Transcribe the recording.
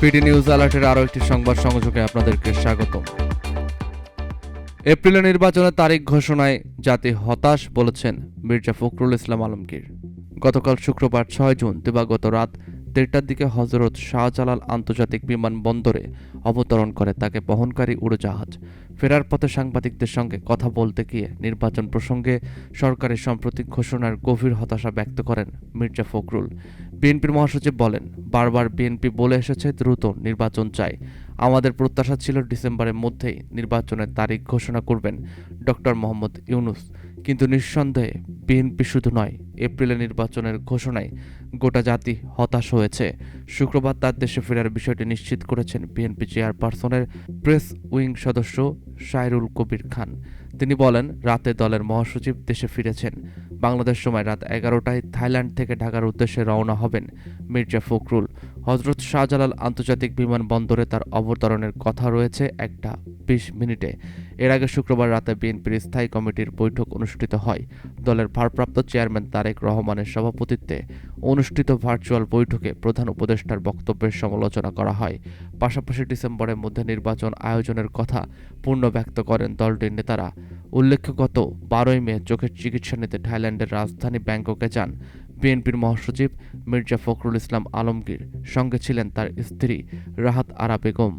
PD news অ্যালার্টের আরও একটি সংবাদ সংযোগে আপনাদেরকে স্বাগত এপ্রিলে নির্বাচনের তারিখ ঘোষণায় জাতি হতাশ বলেছেন মির্জা ফখরুল ইসলাম আলমগীর। গতকাল শুক্রবার ছয় জুন, দিবাগত রাত দেড়টার দিকে হজরত শাহজালাল আন্তর্জাতিক বিমানবন্দরে অবতরণ করে তাকে বহনকারী উড়োজাহাজ। ফেরার পথে সাংবাদিকদের সঙ্গে কথা বলতে গিয়ে নির্বাচন প্রসঙ্গে সরকারের সাম্প্রতিক ঘোষণার গভীর হতাশা ব্যক্ত করেন মির্জা ফখরুল। বিএনপির মহাসচিব বলেন, বারবার বিএনপি বলে এসেছে, দ্রুত নির্বাচন চাই। আমাদের প্রত্যাশা ছিল ডিসেম্বরের মধ্যেই নির্বাচনের তারিখ ঘোষণা করবেন ডক্টর মোহাম্মদ ইউনুস। কিন্তু নিঃসন্দেহে বিএনপি শুধু নয় এপ্রিলে নির্বাচনের ঘোষণায় গোটা জাতি হতাশ হয়েছে। শুক্রবার তার দেশে ফেরার বিষয়টি নিশ্চিত করেছেন বিএনপি চেয়ারপারসনের প্রেস উইং সদস্য সাইরুল কবির খান। তিনি বলেন, রাতে দলের মহাসচিব দেশে ফিরেছেন। বাংলাদেশ সময় রাত এগারোটায় থাইল্যান্ড থেকে ঢাকার উদ্দেশ্যে রওনা হবেন মির্জা ফখরুল। হজরত শাহজালাল আন্তর্জাতিক বিমানবন্দরে তার অবতরণের কথা রয়েছে একটা বিশ মিনিটে। এর আগে শুক্রবার রাতে বিএনপির স্থায়ী কমিটির বৈঠক অনুষ্ঠিত হয়। দলের ভারপ্রাপ্ত চেয়ারম্যান তারেক রহমানের সভাপতিত্বে অনুষ্ঠিত ভার্চুয়াল বৈঠকে প্রধান উপদেষ্টার বক্তব্যের সমালোচনা করা হয়। পাশাপাশি ডিসেম্বরের মধ্যে নির্বাচন আয়োজনের কথা পূর্ণ ব্যক্ত করেন দলটির নেতারা। উল্লেখ্য, গত বারোই মে চোখের চিকিৎসা নিতে থাইল্যান্ডের রাজধানী ব্যাংককে যান। বিএনপির মহাসচিব মির্জা ফখরুল ইসলাম আলমগীর সঙ্গে ছিলেন তার স্ত্রী রাহাত আরা বেগম।